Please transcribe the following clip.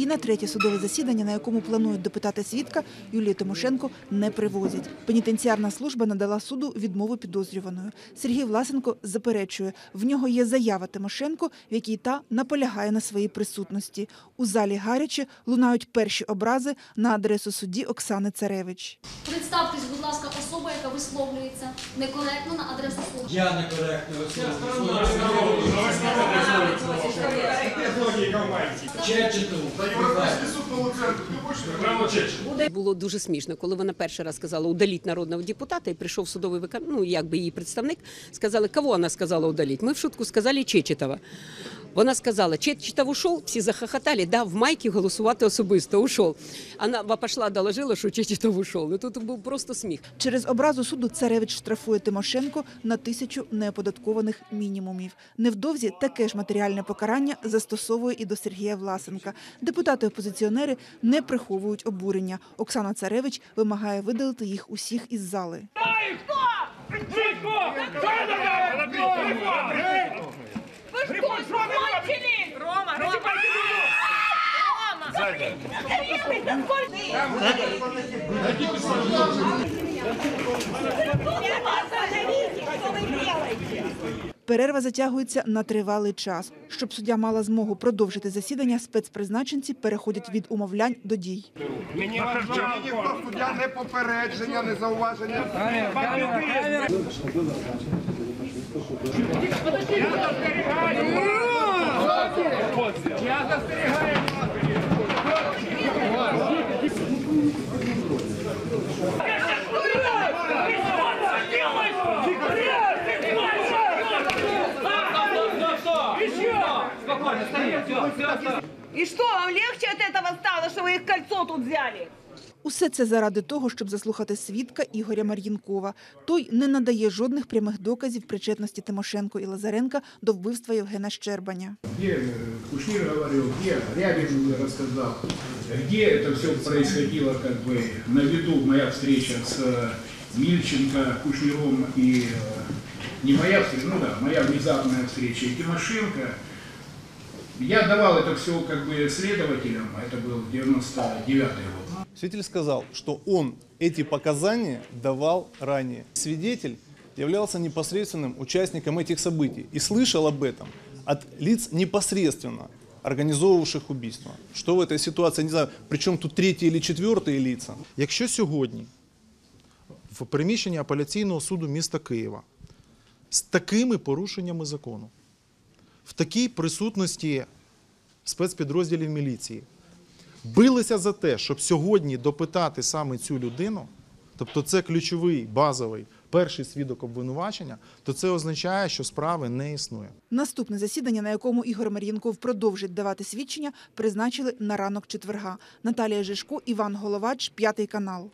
І на третє судове засідання, на якому планують допитати свідка, Юлію Тимошенко не привозять. Пенітенціарна служба надала суду відмову підозрюваної. Сергій Власенко заперечує, в нього є заява Тимошенко, в якій та наполягає на своїй присутності. У залі гаряче лунають перші образи на адресу судді Оксани Царевич. Представтесь, будь ласка, особа, яка висловлюється некоректно на адресу служби. Я некоректно висловлюю. Чечетову. Було дуже смішно, коли вона перший раз сказала удаліть народного депутата, і прийшов судовий викон... ну, якби її представник, сказали, кого вона сказала удаліть? Ми в шутку сказали Чечетова. Вона сказала, Чечетов ушов, всі захохотали, да, в майки голосувати особисто, ушов. Вона пішла, доложила, що Чечетов ушов. Ну, тут був просто сміх. Через образу суду Царевич штрафує Тимошенко на тисячу неоподаткованих мінімумів. Невдовзі таке ж матеріальне покарання застосовує і до Сергія Власенка. Депутати-опозиціонери не приховують обурення. Оксана Царевич вимагає видалити їх усіх із зали. Рома, Рома! Перерва затягується на тривалий час. Щоб суддя мала змогу продовжити засідання, спецпризначенці переходять від умовлянь до дій. Мені ніхто суддя не попередження, не зауваження. И что, вам легче от этого стало, что вы их кольцо тут взяли? Усе це заради того, щоб заслухати свідка Ігоря Мар'їнкова. Той не надає жодних прямих доказів причетності Тимошенко і Лазаренка до вбивства Євгена Щербаня. где э, Кушнир говорил, где Рябин рассказал, где это все происходило как бы на виду, моя встреча с э, Мильченко, Кушниром и э, не моя встреча, ну да, моя внезапная встреча и Тимошенко. Я давал это все как бы следователям, а это был 99 год. Свидетель сказал, что он эти показания давал ранее. Свидетель являлся непосредственным участником этих событий и слышал об этом от лиц непосредственно организовывавших убийство. Что в этой ситуации, не знаю, причем тут третьи или четвертые лица. Якщо сьогодні в приміщенні апеляційного суду міста Києва з такими порушеннями закону, в такій присутності спецпідрозділів міліції билися за те, щоб сьогодні допитати саме цю людину, тобто це ключовий базовий перший свідок обвинувачення, то це означає, що справи не існує. Наступне засідання, на якому Ігор Мар'їнков продовжить давати свідчення, призначили на ранок четверга. Наталія Жишко, Іван Головач, п'ятий канал.